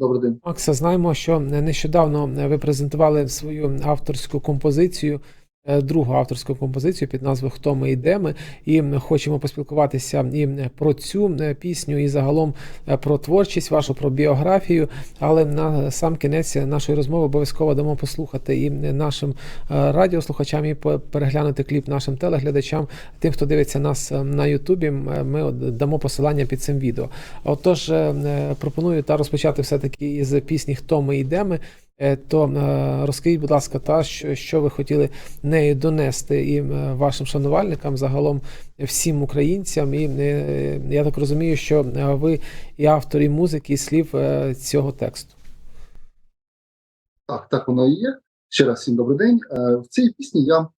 Добрий день. Макса, знаємо, що нещодавно ви презентували свою авторську композицію, другу авторську композицію під назвою Хто ми і де ми, і хочемо поспілкуватися і про цю е, пісню, і загалом е, про творчість вашу, про біографію. Але на сам кінець нашої розмови обов'язково дамо послухати і нашим е, радіослухачам, і переглянути кліп нашим телеглядачам, тим, хто дивиться нас е, на Ютубі. Ми дамо посилання під цим відео. Отож, е, е, пропоную та розпочати все-таки із пісні Хто ми йдемо. Е, То е, розкажіть, будь ласка, та що, що ви хотіли нею донести і е, вашим шанувальникам, загалом всім українцям. І е, я так розумію, що е, ви і автор і музики, і слів е, цього тексту. Так, так воно і є. Ще раз всім добрий день. Е, В цій пісні я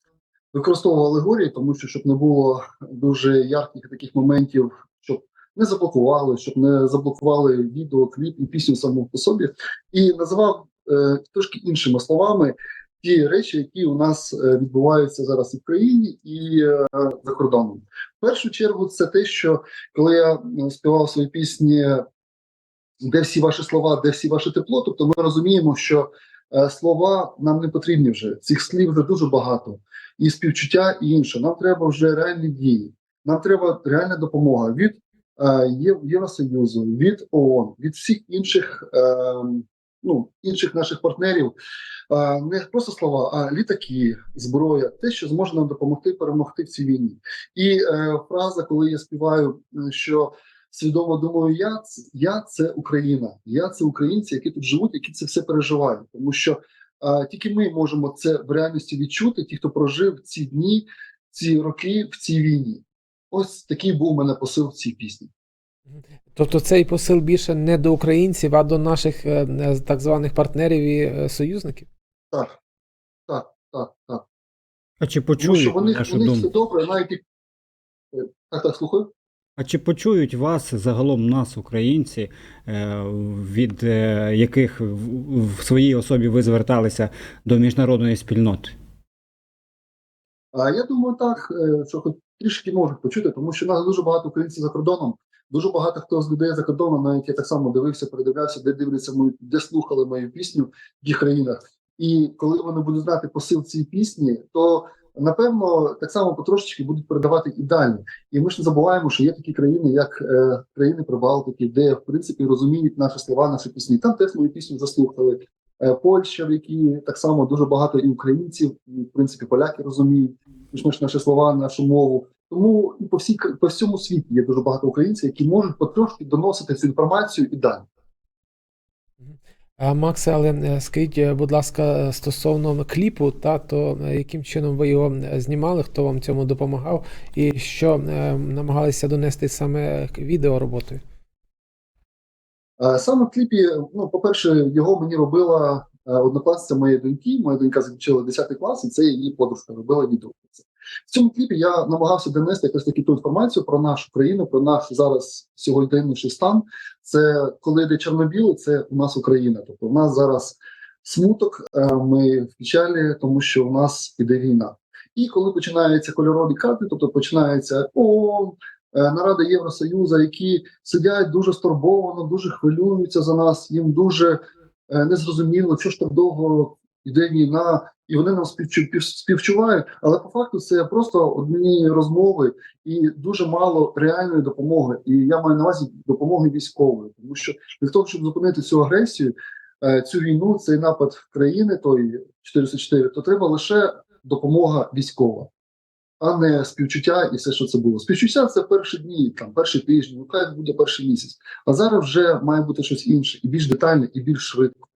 використовував алегорії, тому що щоб не було дуже ярких таких моментів, щоб не заблокували, щоб не заблокували відео, кліп і пісню саму по собі, і називав е, трошки іншими словами ті речі, які у нас е, відбуваються зараз і в країні, і е, за кордоном. В першу чергу, це те, що коли я е, співав свої пісні. Де всі ваші слова, де всі ваше тепло? Тобто ми розуміємо, що е, слова нам не потрібні вже. Цих слів вже дуже багато, і співчуття, і інше. Нам треба вже реальні дії. Нам треба реальна допомога від е, Євросоюзу, від ООН, від всіх інших, е, ну, інших наших партнерів. Е, не просто слова, а літаки, зброя, те, що зможе нам допомогти перемогти в цій війні. І е, фраза, коли я співаю, е, що свідомо думаю, я я це Україна, я це українці, які тут живуть, які це все переживають. Тому що а, тільки ми можемо це в реальності відчути, ті, хто прожив ці дні, ці роки в цій війні. Ось такий був у мене посил в цій пісні. Тобто цей посил більше не до українців, а до наших е, е, так званих партнерів і е, союзників. Так, так, так, так. А чи Тому що почують в них, вашу у них все добре, навіть так, так, слухаю. А чи почують вас загалом нас, українці, від яких в своїй особі ви зверталися до міжнародної спільноти? А я думаю, так, що хоч трішки можуть почути, тому що нас дуже багато українців за кордоном. Дуже багато хто з людей за кордоном, навіть я так само дивився, передивлявся, де дивляться мою, де слухали мою пісню в яких країнах. І коли вони будуть знати посил цієї пісні, то напевно так само потрошечки будуть передавати і далі. І ми ж не забуваємо, що є такі країни, як е, країни Прибалтики, де в принципі розуміють наші слова, наші пісні. Там теж мою пісню заслухали. Е, Польща, в якій так само дуже багато і українців, і в принципі поляки розуміють більш-менш наші слова, нашу мову. Тому і по всій по всьому світі є дуже багато українців, які можуть потрошки доносити цю інформацію і далі. А, Максе, але е, скажіть, е, будь ласка, е, стосовно кліпу, та то яким чином ви його знімали, хто вам цьому допомагав, і що намагалися донести саме відео роботою? Саме в кліпі, ну, по-перше, його мені робила однокласниця моєї доньки. Моя донька закінчила 10 клас, і це її подружка робила відео. про це. В цьому кліпі я намагався донести якось таку ту інформацію про нашу країну, про наш зараз сьогоденнішній стан. Це коли йде Чорнобіл, це у нас Україна. Тобто у нас зараз смуток, е, ми в печалі, тому що у нас іде війна. І коли починаються кольорові карти, тобто починається ООН, е, наради Євросоюзу, які сидять дуже стурбовано, дуже хвилюються за нас. Їм дуже е, незрозуміло, що ж так довго йде війна, і вони нам співчу, співчувають. Але по факту це просто одні розмови і дуже мало реальної допомоги. І я маю на увазі допомоги військової, тому що для того, щоб зупинити цю агресію, е, цю війну, цей напад країни, той 404, то треба лише допомога військова. А не співчуття і все, що це було. Співчуття це перші дні, там перші тижні, ну хай буде перший місяць. А зараз вже має бути щось інше, і більш детальне, і більш швидко.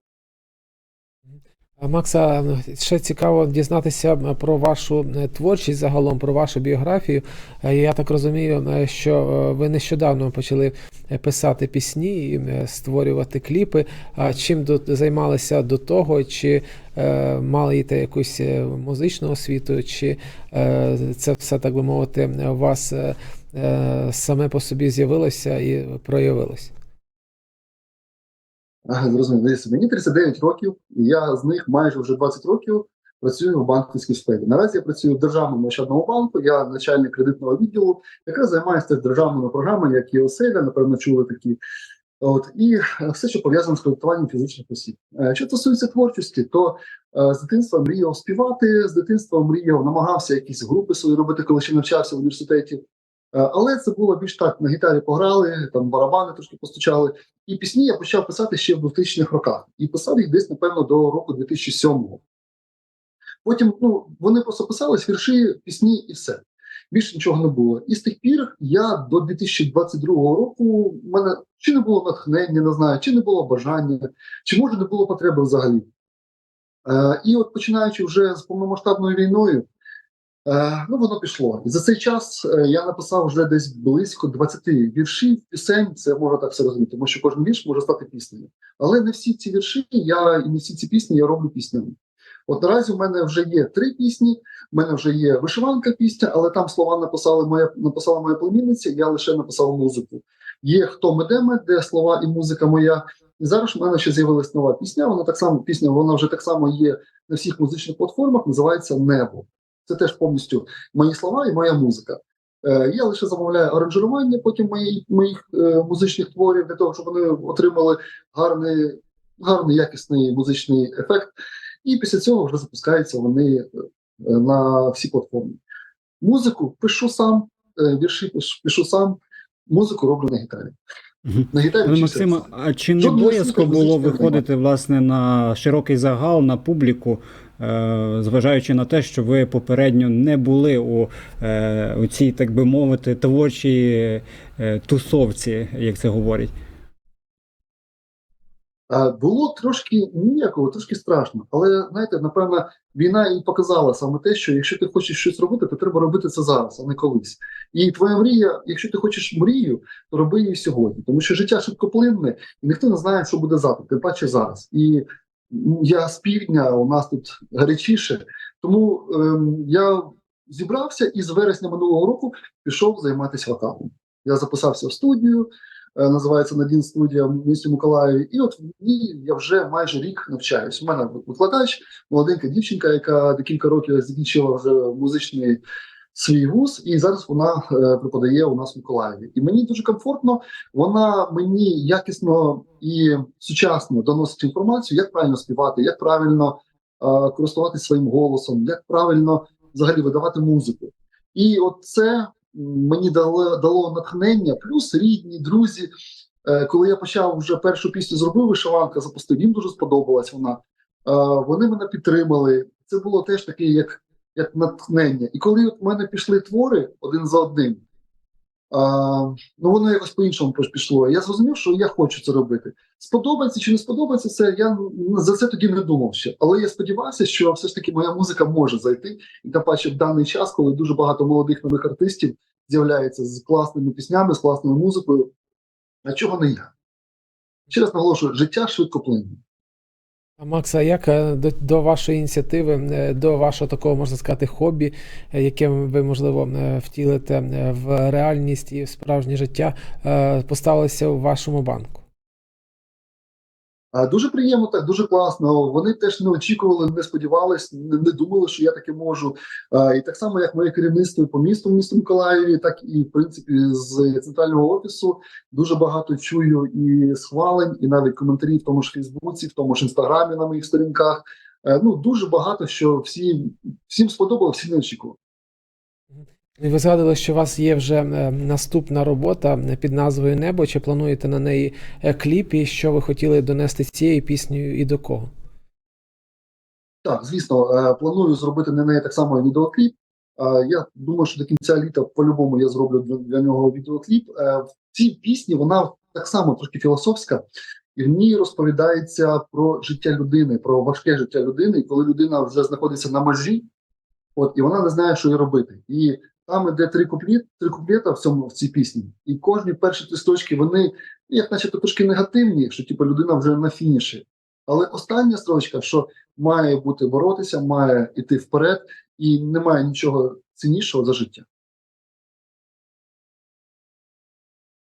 Макса, ще цікаво дізнатися е, про вашу е, творчість загалом, про вашу біографію. Е, Я так розумію, що ви нещодавно почали писати пісні і створювати кліпи. А чим до, займалися до того? Чи е, маєте якусь музичну освіту, чи це все, так би мовити, у вас саме по собі з'явилося і проявилось? Зрозуміло. Мені 39 років, і я з них майже вже 20 років працюю в банківській сфері. Наразі я працюю в державному ощадному банку, я начальник кредитного відділу, яка займається державними програмами, як і оселя, напевно, чули такі. От і е, все, що пов'язане з кредитуванням фізичних осіб. Е, Що стосується творчості, то е, з дитинства мріяв співати, з дитинства мріяв, намагався якісь групи свої робити, коли ще навчався в університеті. Е, Але це було більш так: на гітарі пограли, там барабани трошки постучали. І пісні я почав писати ще в 2000-х роках. І писав їх десь, напевно, до року 2007-го. Потім ну, вони просто писались вірші, пісні і все. Більше нічого не було. І з тих пір я до 2022 року в мене чи не було натхнення, не знаю, чи не було бажання, чи може не було потреби взагалі. Е, і от починаючи вже з повномасштабною війною, ну воно пішло. І за цей час е, я написав вже десь близько 20 віршів, пісень. Це можна так все розуміти, тому що кожен вірш може стати піснею. Але не всі ці вірші, я і не всі ці пісні я роблю піснями. От наразі в мене вже є три пісні. У мене вже є вишиванка пісня, але там слова написали моя написала моя племінниця. Я лише написав музику. Є хто ми де ми, де слова і музика моя. І зараз в мене ще з'явилась нова пісня. Вона так само пісня, вона вже так само є на всіх музичних платформах. Називається Небо. Це теж повністю мої слова і моя музика. Е, я лише замовляю аранжування потім моїх моїх е, музичних творів для того, щоб вони отримали гарний, гарний якісний музичний ефект. І після цього вже запускаються вони е, на всі платформи. Музику пишу сам, вірші пишу, сам, музику роблю на гітарі. На гітарі. Максиме, а чи не боязко було виходити власне на широкий загал, на публіку, зважаючи на те, що ви попередньо не були у, е, у цій, так би мовити, творчій е, тусовці, як це говорять? Е, Було трошки ніякого, трошки страшно. Але знаєте, напевно, війна і показала саме те, що якщо ти хочеш щось робити, то треба робити це зараз, а не колись. І твоя мрія, якщо ти хочеш мрію, то роби її сьогодні. Тому що життя швидкоплинне, і ніхто не знає, що буде завтра, тим паче зараз. І я з півдня, у нас тут гарячіше, тому ем, я зібрався і з вересня минулого року пішов займатися вокалом. Я записався в студію, е, називається Надін студія в місті Миколаєві. І от в ній я вже майже рік навчаюсь. У мене викладач, молоденька дівчинка, яка декілька років закінчила вже музичний свій вуз, і зараз вона е, преподає у нас в Миколаєві. І мені дуже комфортно. Вона мені якісно і сучасно доносить інформацію, як правильно співати, як правильно е, користуватися своїм голосом, як правильно взагалі видавати музику. І от це мені дало, дало натхнення, плюс рідні, друзі. Е, Коли я почав вже першу пісню зробив вишиванка, запустив, їм дуже сподобалась вона. Вони мене підтримали. Це було теж таке, як, як натхнення. І коли от в мене пішли твори один за одним, а, ну воно якось по-іншому піш- пішло. Я зрозумів, що я хочу це робити. Сподобається чи не сподобається це, я за це тоді не думав ще. Але я сподівався, що все ж таки моя музика може зайти. І тим паче в даний час, коли дуже багато молодих нових артистів з'являється з класними піснями, з класною музикою. А чого не я? Ще раз наголошую, життя швидко плине. Макса, як е, до, до вашої ініціативи, е, до вашого такого, можна сказати, хобі, яким яке ви, можливо, е, втілите е, в реальність і в справжнє життя, е, поставилися у вашому банку? Дуже приємно, так дуже класно. Вони теж не очікували, не сподівались, не, думали, що я таке можу. І так само, як моє керівництво по місту в місті Миколаєві, так і в принципі з центрального офісу дуже багато чую і схвалень, і навіть коментарів в тому ж Фейсбуці, в тому ж інстаграмі на моїх сторінках. Е, Ну дуже багато що всі всім сподобалося, всі не очікували. Ви згадували, що у вас є вже е, наступна робота під назвою Небо. Чи плануєте на неї е, кліп, і що ви хотіли донести цією піснею і до кого? Так, звісно, е, планую зробити на неї так само відеокліп. Е, Я думаю, що до кінця літа по-любому я зроблю для, нього відеокліп. Е, В цій пісні вона так само трошки філософська, і в ній розповідається про життя людини, про важке життя людини, коли людина вже знаходиться на межі, от і вона не знає, що їй робити. І там іде три куплі, три куплета в цьому в цій пісні, і кожні перші три строчки вони як начебто трошки негативні, що типу людина вже на фініші. Але остання строчка, що має бути боротися, має йти вперед, і немає нічого ціннішого за життя.